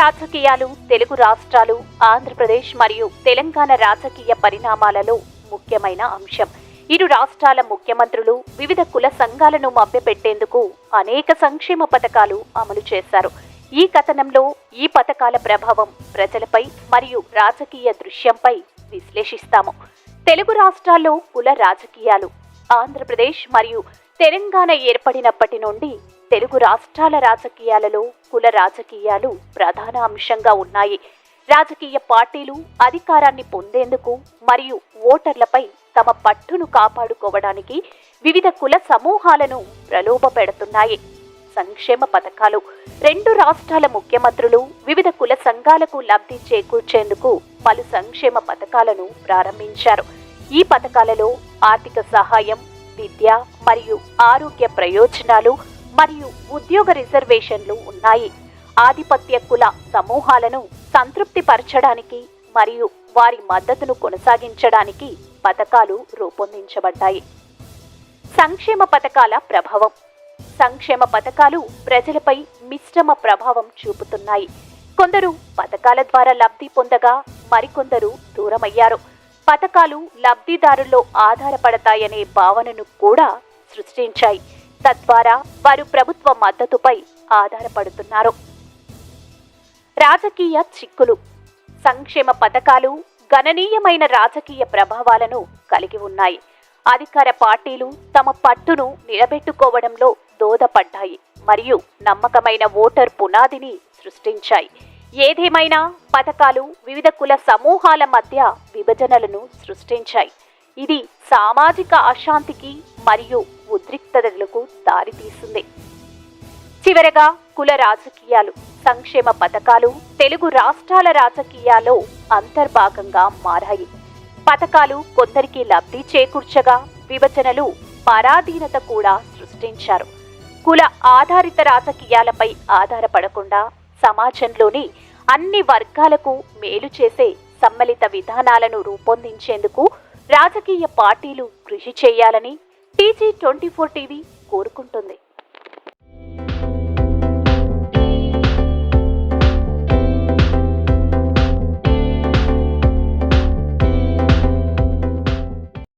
రాజకీయాలు తెలుగు రాష్ట్రాలు ఆంధ్రప్రదేశ్ మరియు తెలంగాణ రాజకీయ పరిణామాలలో ముఖ్యమైన అంశం. ఇరు రాష్ట్రాల ముఖ్యమంత్రులు వివిధ కుల సంఘాలను మభ్యపెట్టేందుకు అనేక సంక్షేమ పథకాలు అమలు చేశారు. ఈ కథనంలో ఈ పథకాల ప్రభావం ప్రజలపై మరియు రాజకీయ దృశ్యంపై విశ్లేషిస్తాము. తెలుగు రాష్ట్రాల్లో కుల రాజకీయాలు ఆంధ్రప్రదేశ్ మరియు తెలంగాణ ఏర్పడినప్పటి నుండి తెలుగు రాష్ట్రాల రాజకీయాలలో కుల రాజకీయాలు ప్రధాన అంశంగా ఉన్నాయి. రాజకీయ పార్టీలు అధికారాన్ని పొందేందుకు మరియు ఓటర్లపై తమ పట్టును కాపాడుకోవడానికి వివిధ కుల సమూహాలను ప్రలోభ పెడుతున్నాయి. సంక్షేమ పథకాలు రెండు రాష్ట్రాల ముఖ్యమంత్రులు వివిధ కుల సంఘాలకు లబ్ధి చేకూర్చేందుకు పలు సంక్షేమ పథకాలను ప్రారంభించారు. ఈ పథకాలలో ఆర్థిక సహాయం విద్య మరియు ఆరోగ్య ప్రయోజనాలు మరియు ఉద్యోగ రిజర్వేషన్లు ఉన్నాయి. ఆధిపత్య కుల సమూహాలను సంతృప్తిపరచడానికి మరియు వారి మద్దతును కొనసాగించడానికి పథకాలు రూపొందించబడ్డాయి. సంక్షేమ పథకాల ప్రభావం. సంక్షేమ పథకాలు ప్రజలపై మిశ్రమ ప్రభావం చూపుతున్నాయి. కొందరు పథకాల ద్వారా లబ్ధి పొందగా మరికొందరు దూరమయ్యారు. పథకాలు లబ్ధిదారుల్లో ఆధారపడతాయనే భావనను కూడా సృష్టించాయి. తద్వారా వారు ప్రభుత్వ మద్దతుపై ఆధారపడుతున్నారు. రాజకీయ చిక్కులు సంక్షేమ పథకాలు గణనీయమైన రాజకీయ ప్రభావాలను కలిగి ఉన్నాయి. అధికార పార్టీలు తమ పట్టును నిలబెట్టుకోవడంలో దోదపడ్డాయి మరియు నమ్మకమైన ఓటర్ పునాదిని సృష్టించాయి. ఏదేమైనా పథకాలు వివిధ కుల సమూహాల మధ్య విభజనలను సృష్టించాయి. ఇది సామాజిక అశాంతికి మరియు ఉద్రిక్తతలకు దారితీసింది చివరగా కుల రాజకీయాలు సంక్షేమ పథకాలు తెలుగు రాష్ట్రాల రాజకీయాల్లో అంతర్భాగంగా మారాయి. పథకాలు కొందరికి లబ్ధి చేకూర్చగా విభజనలు పరాధీనత కూడా సృష్టించారు. కుల ఆధారిత రాజకీయాలపై ఆధారపడకుండా సమాజంలోని అన్ని వర్గాలకు మేలు చేసే సమ్మలిత విధానాలను రూపొందించేందుకు రాజకీయ పార్టీలు కృషి చేయాలని టీజీ ట్వంటీ ఫోర్ టీవీ కోరుకుంటుంది.